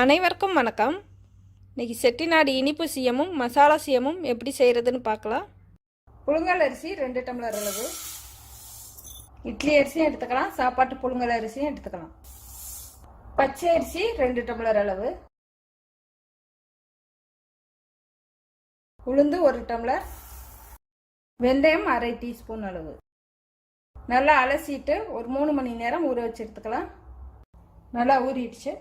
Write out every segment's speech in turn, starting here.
அனைவருக்கும் வணக்கம். இன்னைக்கு செட்டிநாடு இனிப்பு சீயமும் மசாலா சீயமும் எப்படி செய்கிறதுன்னு பார்க்கலாம். புழுங்கல் அரிசி ரெண்டு டம்ளர் அளவு. இட்லி அரிசியும் எடுத்துக்கலாம் சாப்பாட்டு புழுங்கல் அரிசியும் எடுத்துக்கலாம். பச்சை அரிசி ரெண்டு டம்ளர் அளவு. உளுந்து ஒரு டம்ளர். வெந்தயம் அரை டீஸ்பூன் அளவு. நல்லா அலசிட்டு ஒரு மூணு மணி நேரம் ஊற வச்சு எடுத்துக்கலாம். நல்லா ஊறிடுச்சு.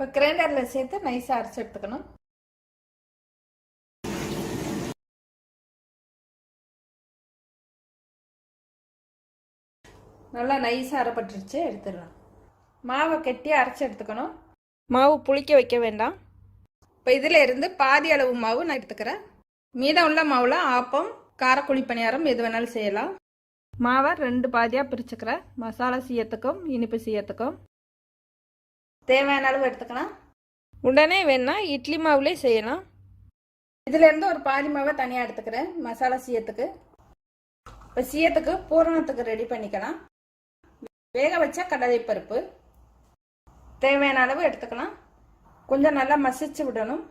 இப்போ கிரைண்டரில் சேர்த்து நைஸாக அரைச்சி எடுத்துக்கணும். நல்லா நைஸாக அரைப்பட்டுருச்சு எடுத்துடலாம். மாவை கெட்டி அரைச்சி எடுத்துக்கணும். மாவு புளிக்க வைக்க வேண்டாம். இப்போ இதில் இருந்து பாதி அளவு மாவு நான் எடுத்துக்கிறேன். மீதம் உள்ள மாவில் ஆப்பம் காரக்குழி பணியாரம் எது வேணாலும் செய்யலாம். மாவை ரெண்டு பாதியாக பிரிச்சுக்கிறேன். மசாலா சீயத்துக்கும் இனிப்பு சீயத்துக்கும் தேவையான அளவு எடுத்துக்கலாம். உடனே வேணா இட்லி மாவுலே செய்யலாம். இதுலேருந்து ஒரு பாதி மாவை தனியாக எடுத்துக்கிறேன் மசாலா சீயத்துக்கு. இப்போ சீயத்துக்கு பூரணத்துக்கு ரெடி பண்ணிக்கலாம். வேக வச்ச கடலைப்பருப்பு தேவையான அளவு எடுத்துக்கலாம். கொஞ்சம் நல்லா மசிச்சு விடணும்.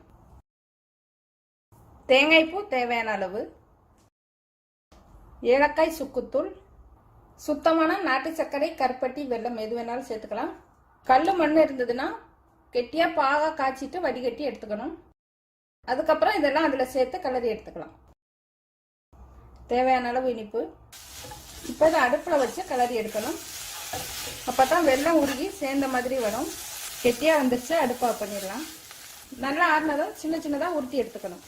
தேங்காய் பூ தேவையான அளவு. ஏலக்காய் சுக்குத்தூள். சுத்தமான நாட்டு சர்க்கரை கருப்பட்டி வெல்லம் எது வேணாலும் சேர்த்துக்கலாம். கல் மண் இருந்ததுன்னா கெட்டியாக பாகா காய்ச்சிட்டு வடிகட்டி எடுத்துக்கணும். அதுக்கப்புறம் இதெல்லாம் அதில் சேர்த்து கலரி எடுத்துக்கலாம். தேவையான அளவு இனிப்பு. இப்போ இதை அடுப்பில் வச்சு கலரி எடுக்கணும். அப்போ தான் வெள்ளம் உருகி சேர்ந்த மாதிரி வரும். கெட்டியாக வந்துருச்சு அடுப்பாக பண்ணிடலாம். நல்லா ஆறினதும் சின்ன சின்னதாக உருட்டி எடுத்துக்கணும்.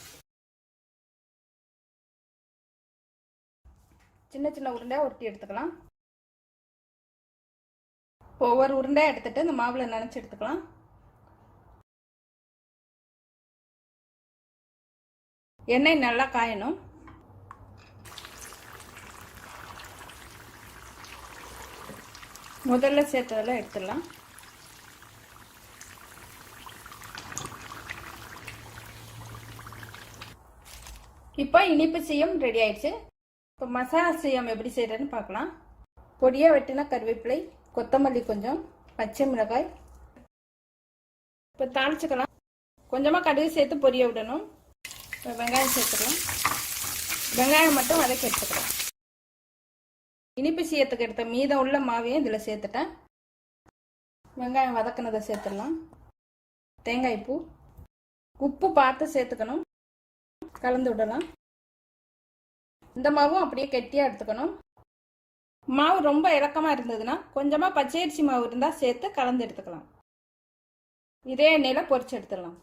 சின்ன சின்ன உருண்டையாக உருட்டி எடுத்துக்கலாம். ஒவ்வொரு உருண்டையாக எடுத்துட்டு இந்த மாவில் நினச்சி எடுத்துக்கலாம். எண்ணெய் நல்லா காயணும். முதல்ல சேர்த்ததெல்லாம் எடுத்துடலாம். இப்போ இனிப்பு சீயம் ரெடி ஆயிடுச்சு. இப்போ மசாலா சீயம் எப்படி செய்யறதுன்னு பார்க்கலாம். பொடியாக வெட்டின கருவேப்பிலை. கொத்தமல்லி கொஞ்சம் பச்சை மிளகாய். இப்போ தாளிச்சுக்கலாம். கொஞ்சமாக கடுகு சேர்த்து பொரிய விடணும். இப்போ வெங்காயம் சேர்த்துக்கலாம். வெங்காயம் மட்டும் வதக்கி எடுத்துக்கலாம். இனிப்பு சீயத்துக்கு எடுத்த மீதம் உள்ள மாவையும் இதில் சேர்த்துட்டேன். வெங்காயம் வதக்குனதை சேர்த்துடலாம். தேங்காய் பூ. உப்பு பார்த்து சேர்த்துக்கணும். கலந்து விடலாம். இந்த மாவும் அப்படியே கெட்டியாக எடுத்துக்கணும். மாவு ரொம்ப இறக்கமாக இருந்ததுன்னா கொஞ்சமாக பச்சையரிசி மாவு இருந்தால் சேர்த்து கலந்து எடுத்துக்கலாம். இதே எண்ணெயில் பொரிச்சு எடுத்துடலாம்.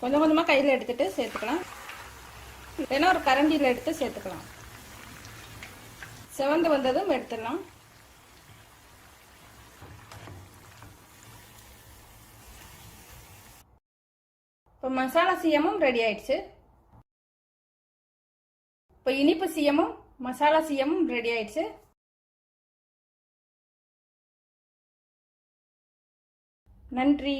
கொஞ்சம் கொஞ்சமாக கையில் எடுத்துட்டு சேர்த்துக்கலாம். இல்லைன்னா ஒரு கரண்டியில் எடுத்து சேர்த்துக்கலாம். செவந்து வந்ததும் எடுத்துடலாம். இப்போ மசாலா சீயமும் ரெடி ஆயிடுச்சு. இப்போ இனிப்பு சீயமும் மசாலா சீயமும் ரெடி ஆயிடுச்சு. நன்றி.